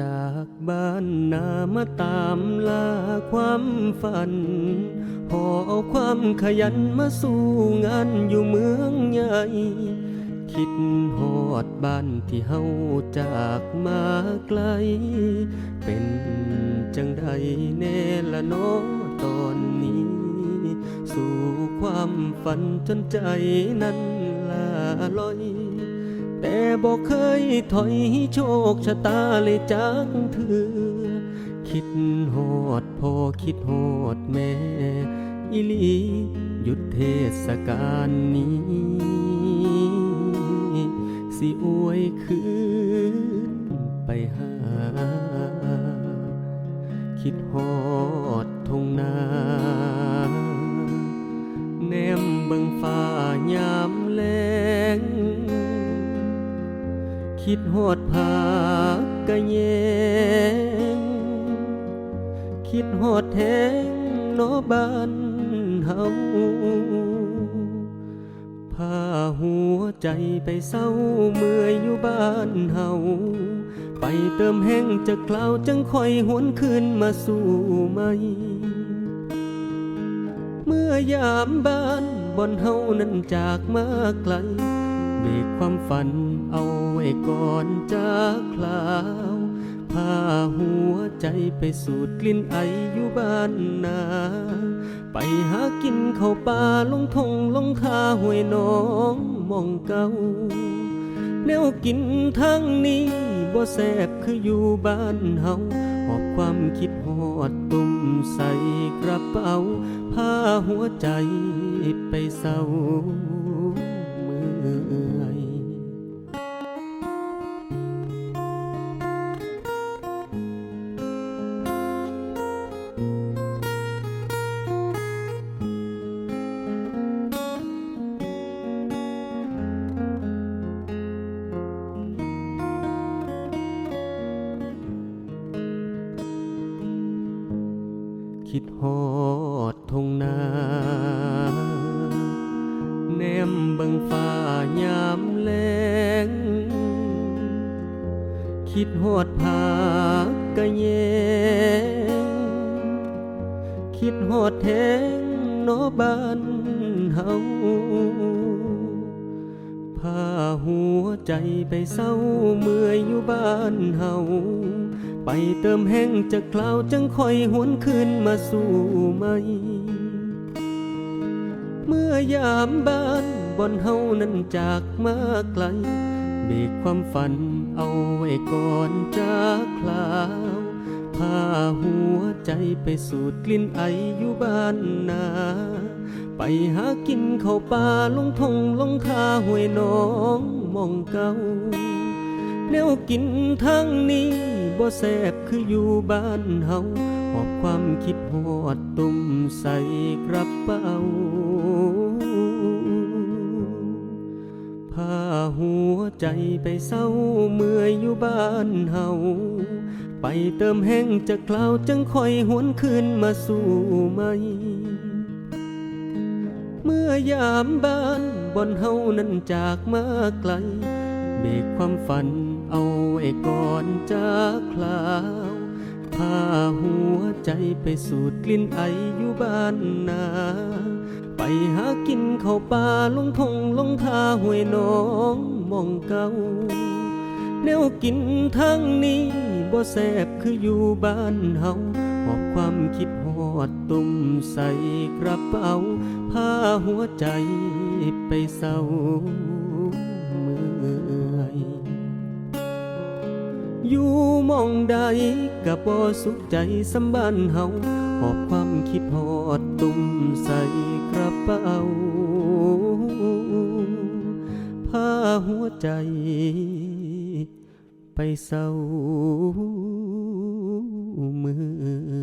จากบ้านนามาตามล่าความฝัน พอเอาความขยันมาสู่งานอยู่เมืองใหญ่ คิดหอดบ้านที่เฮาจากมาไกล เป็นจังใดแน่ละน้อตอนนี้ สู่ความฝันจนใจนั้นลาลอย แต่บอกเคยถอยโชคชะตาเลยจักเถือคิดหอดพ่อคิดหอดแม่อิลีหยุดเทศกาลนี้ สิอวยคืนไปหา คิดหอดทงนา คิดหอดผากะแยงคิดหอดแทงเนอบ้านเฮาพาหัวใจไปเศร้าเมื่อยอยู่บ้านเฮาไปเติมแห้งจากคลาวจังคอยหวนคืนมาสู่ไหม เมื่อยามบ้านบอนเฮานั้นจากมาไกล เบรกความฝันเอาไว้ก่อนจากคลาวพาหัวใจไปสูดกลิ่นไออยู่บ้านนา ไปหากินเข้าวป่าลงทงลงคาห้วยน้องมองเก่าแนวกินทางนี้บ่แซบคืออยู่บ้านเฮาหอบความคิดหอดตุ่มใส่กระเป๋าพาหัวใจไปเศร้า อยคิดหอดทงนาแนมเบิงฟ้า คิดหอดผากะแยงคิดหอดแทงเนอบ้านเฮาพาหัวใจไปเศร้าเมื่อยอยู่บ้านเฮาไปเติมแห้งจากคลาวจังคอยหวนคืนมาสู่ไหม เมื่อยามบ้านบอนเฮานั้นจากมาไกลเบรกความฝัน เอาไว้ก่อนจากคลาวพาหัวใจไปสูดกลิ่นไออยู่บ้านนา ไปหากินเข้าวป่าลงทงลงคาห้วยน้องมองเก่าแนวกินทางนี้บ่แซบคืออยู่บ้านเฮาหอบความคิดหอดตุ่มใส่กระเป๋า หัวใจไปเศร้าเมื่อยอยู่บ้านเฮาไปเติมแห้งจากคลาวจังคอยหวนคืนมาสู่ไหม เมื่อยามบ้านบอนเฮานั้นจากมาไกล เบกความฝันเอาไว้ก่อนจากคลาวพาหัวใจไปสูดกลิ่นไออยู่บ้านนา หากินเข้าวป่าลงทงลงทาห้วยน้องมองเก่าแนวกินทางนี้บ่แซบคืออยู่บ้านเฮาหอบความคิดหอดตุ่มใส่กระเป๋าพาหัวใจไปเศร้าเมื่อยอยู่มองใดก็บ่สุขใจสำบ้านเฮาหอบความคิดหอด ตุ้มใส่กระเป๋าพาหัวใจ ไปเศร้าเมื่อ